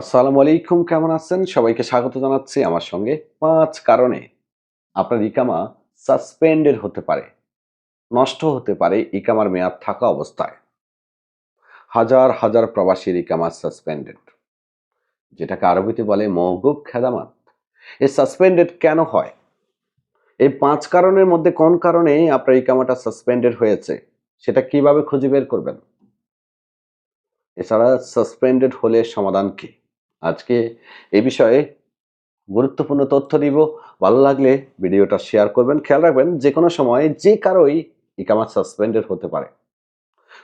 আসসালামু আলাইকুম, কেমন আছেন? সবাইকে স্বাগত জানাচ্ছি আমার সঙ্গে পাঁচ কারণে। আপনার ইকামা সাসপেন্ডেড হতে পারে, নষ্ট হতে পারে ইকামার মেয়াদ থাকা অবস্থায়। হাজার হাজার প্রবাসীর ইকামা সাসপেন্ডেড, যেটাকে আরবিতে বলে মৌগুব খেদামাত। এই সাসপেন্ডেড কেন হয়? এই পাঁচ কারণের মধ্যে কোন কারণে আপনার ইকামাটা সাসপেন্ডেড হয়েছে, সেটা কীভাবে খুঁজে বের করবেন? এছাড়া সাসপেন্ডেড হলে সমাধান কি? আজকে এই বিষয়ে গুরুত্বপূর্ণ তথ্য দিব। ভালো লাগলে ভিডিওটা শেয়ার করবেন, খেয়াল রাখবেন যে কোনো সময় যে কারোই ইকামাত সাসপেন্ডেড হতে পারে।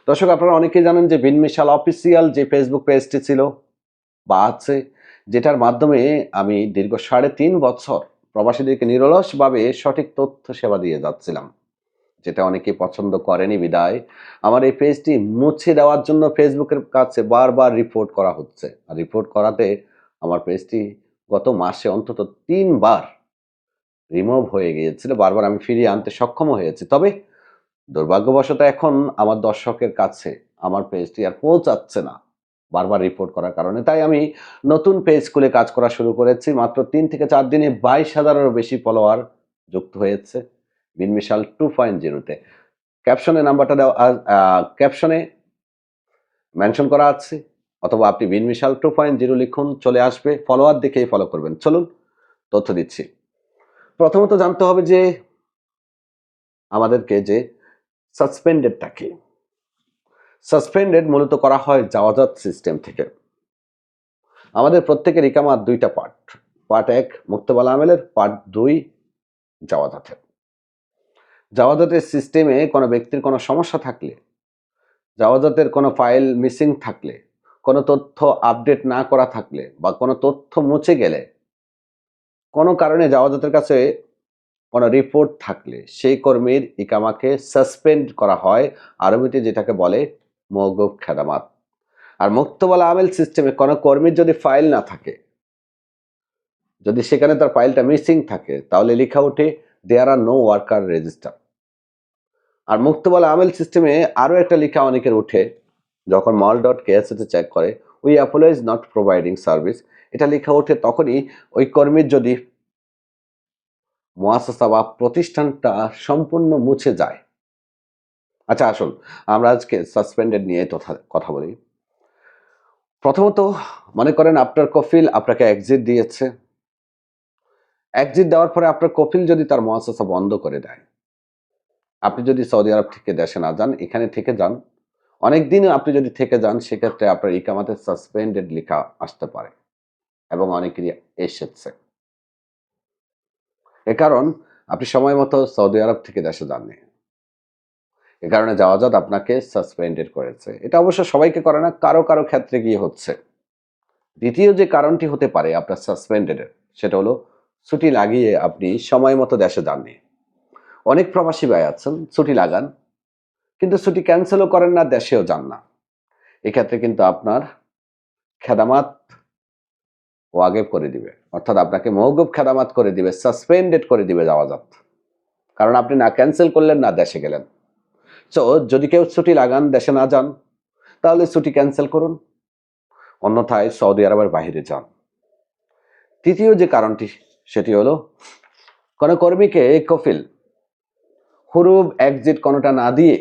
দর্শক, আপনারা অনেকেই জানেন যে বিনমিশাল অফিসিয়াল যে ফেসবুক পেজটি ছিল বা আছে, যেটার মাধ্যমে আমি দীর্ঘ সাড়ে তিন বছর প্রবাসীদেরকে নিরলসভাবে সঠিক তথ্য সেবা দিয়ে যাচ্ছিলাম। যেটা অনেকে পছন্দ করেনি বিদায়। আমার এই পেজটি মুছে দেওয়ার জন্য ফেসবুকের কাছে বারবার রিপোর্ট করা হচ্ছে। আর রিপোর্ট করাতে আমার পেজটি গত মাসে অন্তত তিনবার রিমুভ হয়ে গিয়েছিল। বারবার আমি ফিরিয়ে আনতে সক্ষম হয়েছি। তবে দুর্ভাগ্যবশত এখন আমার দর্শকের কাছে আমার পেজটি আর পৌঁছাচ্ছে না বারবার রিপোর্ট করার কারণে। তাই আমি নতুন পেজ খুলে কাজ করা শুরু করেছি। মাত্র তিন থেকে চার দিনে বাইশ হাজারেরও বেশি ফলোয়ার যুক্ত হয়েছে। বিনমিশাল টু পয়েন্ট জিরোতে ক্যাপশনে নাম্বারটা দেওয়া ক্যাপশনে মেনশন করা আছে, অথবা আপনি বিনমিশাল টু পয়েন্ট জিরো লিখুন, চলে আসবে ফলোয়ার দেখেই ফলো করবেন। চলুন, তথ্য দিচ্ছি। প্রথমত জানতে হবে যে আমাদেরকে যে সাসপেন্ডেডটা কি। সাসপেন্ডেড মূলত করা হয় জাওয়াজাত সিস্টেম থেকে। আমাদের প্রত্যেকের ইকামার দুইটা পার্ট পার্ট এক, মুক্তবালা আমেলের পার্ট দুই জাওয়াজাতের জাওয়াজাতের সিস্টেমে কোনো ব্যক্তির কোনো সমস্যা থাকলে জাওয়াজাতের কোনো ফাইল মিসিং থাকলে, কোনো তথ্য আপডেট না করা থাকলে বা কোনো তথ্য মুছে গেলে, কোনো কারণে জাওয়াজাতের কাছে কোনো রিপোর্ট থাকলে সেই কর্মীর ইকামাকে সাসপেন্ড করা হয়, আরবিতে যেটাকে বলে মৌগুব খেদামাত। আর মুক্তবালা আমেল সিস্টেমে কোনো কর্মীর যদি ফাইল না থাকে, যদি সেখানে তার ফাইলটা মিসিং থাকে, তাহলে লেখা ওঠে there are no worker register আর মুক্তবালা আমেল সিস্টেমে আরও একটা লেখা অনেকের উঠে, যখন মল ডট কেএসএতে চেক করে we apologise not providing service এটা লেখা ওঠে তখনই ওই কর্মীর যদি মোয়াসা বা প্রতিষ্ঠানটা সম্পূর্ণ মুছে যায়। আচ্ছা আসুন, আমরা আজকে সাসপেন্ডেড নিয়ে কথা বলি। প্রথমত, মনে করেন আপনার কফিল আপনাকে এক্সিট দিয়েছে। এক্সিট দেওয়ার পরে আপনার কফিল যদি তার মহাসা বন্ধ করে দেয়। আপনি যদি সৌদি আরব থেকে দেশে না যান, এখানে থেকে যান। অনেক দিন আপনি যদি থেকে যান, সেক্ষেত্রে আপনার ইকামাতে সাসপেন্ডেড লেখা আসতে পারে এবং অনেকেরই এসেছে। এ কারণ আপনি সময় মতো সৌদি আরব থেকে দেশে যাননি। এ কারণে যাওয়াজাত আপনাকে সাসপেন্ডেড করেছে। এটা অবশ্য সবাইকে করে না, কারও কারও ক্ষেত্রে গিয়ে হচ্ছে। দ্বিতীয় যে কারণটি হতে পারে আপনার সাসপেন্ডেডের সেটা হলো ছুটি লাগিয়ে আপনি সময় মতো দেশে যাননি। অনেক প্রবাসী ভাই আছেন, ছুটি লাগান, কিন্তু ছুটি ক্যান্সেলও করেন না, দেশেও যান না। এক্ষেত্রে কিন্তু আপনার খেদামাত ওয়াগেব করে দিবে। অর্থাৎ আপনাকে মৌগুব খেদামাত করে দিবে সাসপেন্ডেড করে দিবে যাওয়াজাত। কারণ আপনি না ক্যান্সেল করলেন, না দেশে গেলেন। সো যদি কেউ ছুটি লাগান, দেশে না যান, তাহলে ছুটি ক্যান্সেল করুন। অন্যথায় সৌদি আরবের বাহিরে যান। তৃতীয় যে কারণটি সেটি হলো কোনো কর্মীকে কফিল, হুরুব এক্সিট কোনোটা না দিয়ে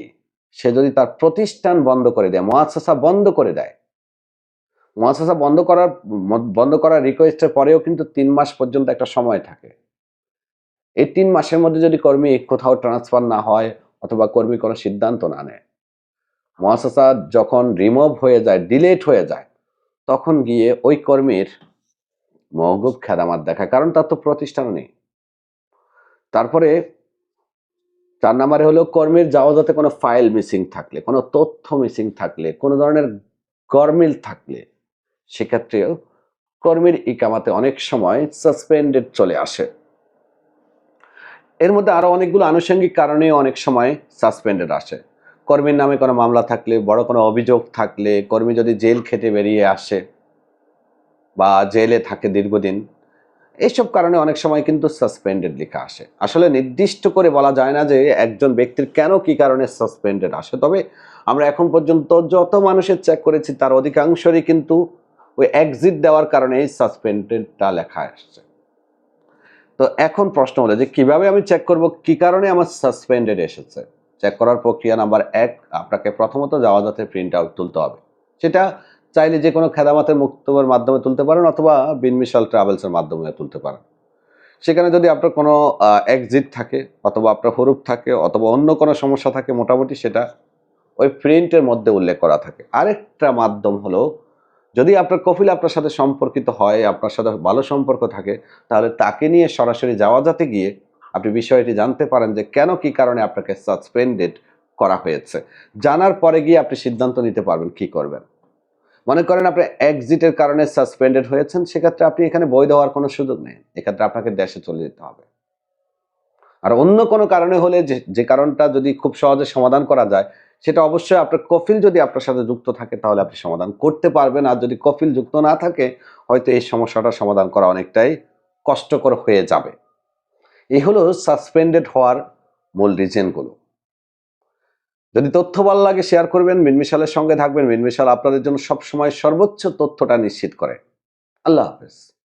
সে যদি তার প্রতিষ্ঠান বন্ধ করে দেয় মহাশাসা বন্ধ করে দেয়। মহাশাসা বন্ধ করার বন্ধ করার রিকোয়েস্টের পরেও কিন্তু তিন মাস পর্যন্ত একটা সময় থাকে। এই তিন মাসের মধ্যে যদি কর্মী কোথাও ট্রান্সফার না হয় অথবা কর্মী কোনো সিদ্ধান্ত না নেয় মহাশাসা যখন রিমুভ হয়ে যায় ডিলেট হয়ে যায়, তখন গিয়ে ওই কর্মীর মহগুব খেদামাত দেখায়, কারণ তার তো প্রতিষ্ঠান নেই। তারপরে চার নাম্বারে হলো কর্মীর যাওয়া যাতে কোনো ফাইল মিসিং থাকলে, কোনো তথ্য মিসিং থাকলে, কোনো ধরনের গরমিল থাকলে, সেক্ষেত্রেও কর্মীর ইকামাতে অনেক সময় সাসপেন্ডেড চলে আসে। এর মধ্যে আরও অনেকগুলো আনুষঙ্গিক কারণে অনেক সময় সাসপেন্ডেড আসে। কর্মীর নামে কোনো মামলা থাকলে, বড় কোনো অভিযোগ থাকলে কর্মী যদি জেল খেটে বেরিয়ে আসে বা জেলে থাকে দীর্ঘদিন এইসব কারণে অনেক সময় কিন্তু সাসপেন্ডেড লেখা আসে। আসলে নির্দিষ্ট করে বলা যায় না যে একজন ব্যক্তির কেন কি কারণে সাসপেন্ডেড আসে, তবে আমরা এখন পর্যন্ত যত মানুষের চেক করেছি, তার অধিকাংশরই কিন্তু ওই এক্সিট দেওয়ার কারণে সাসপেন্ডেডটা লেখা আসছে। তো এখন প্রশ্ন হলো যে কীভাবে আমি চেক করব, কি কারণে আমার সাসপেন্ডেড এসেছে? চেক করার প্রক্রিয়া নাম্বার এক, আপনাকে প্রথমত যাওয়া যাতে প্রিন্ট আউট তুলতে হবে। সেটা চাইলে যে কোনো খেদামাতের মুক্তবের মাধ্যমে তুলতে পারেন অথবা বিনমিশাল ট্রাভেলসের মাধ্যমে তুলতে পারেন। সেখানে যদি আপনার কোনো এক্সিট থাকে অথবা আপনার হরুপ থাকে অথবা অন্য কোনো সমস্যা থাকে মোটামুটি সেটা ওই প্রিন্টের মধ্যে উল্লেখ করা থাকে। আরেকটা মাধ্যম হলো, যদি আপনার কফিল আপনার সাথে সম্পর্কিত হয়, আপনার সাথে ভালো সম্পর্ক থাকে, তাহলে তাকে নিয়ে সরাসরি যাওয়া যাতে গিয়ে আপনি বিষয়টি জানতে পারেন যে কেন কি কারণে আপনাকে সাসপেন্ডেড করা হয়েছে। জানার পরে গিয়ে আপনি সিদ্ধান্ত নিতে পারবেন কি করবেন। মনে করেন আপনি এক্সিটের কারণে সাসপেন্ডেড হয়েছেন, সেক্ষেত্রে আপনি এখানে বৈধ হওয়ার কোনো সুযোগ নেই। এক্ষেত্রে আপনাকে দেশে চলে যেতে হবে। আর অন্য কোনো কারণে হলে যে যে কারণটা যদি খুব সহজে সমাধান করা যায়, সেটা অবশ্যই আপনার কফিল যদি আপনার সাথে যুক্ত থাকে, তাহলে আপনি সমাধান করতে পারবেন। আর যদি কফিল যুক্ত না থাকে, হয়তো এই সমস্যাটা সমাধান করা অনেকটাই কষ্টকর হয়ে যাবে। এই হলো সাসপেন্ডেড হওয়ার মূল রিজনগুলো যদি তথ্য ভালো লাগে শেয়ার করবেন, মিনমিশালের সঙ্গে থাকবেন। মিনমিশাল আপনাদের জন্য সবসময় সর্বোচ্চ তথ্যটা নিশ্চিত করে। আল্লাহ হাফেজ।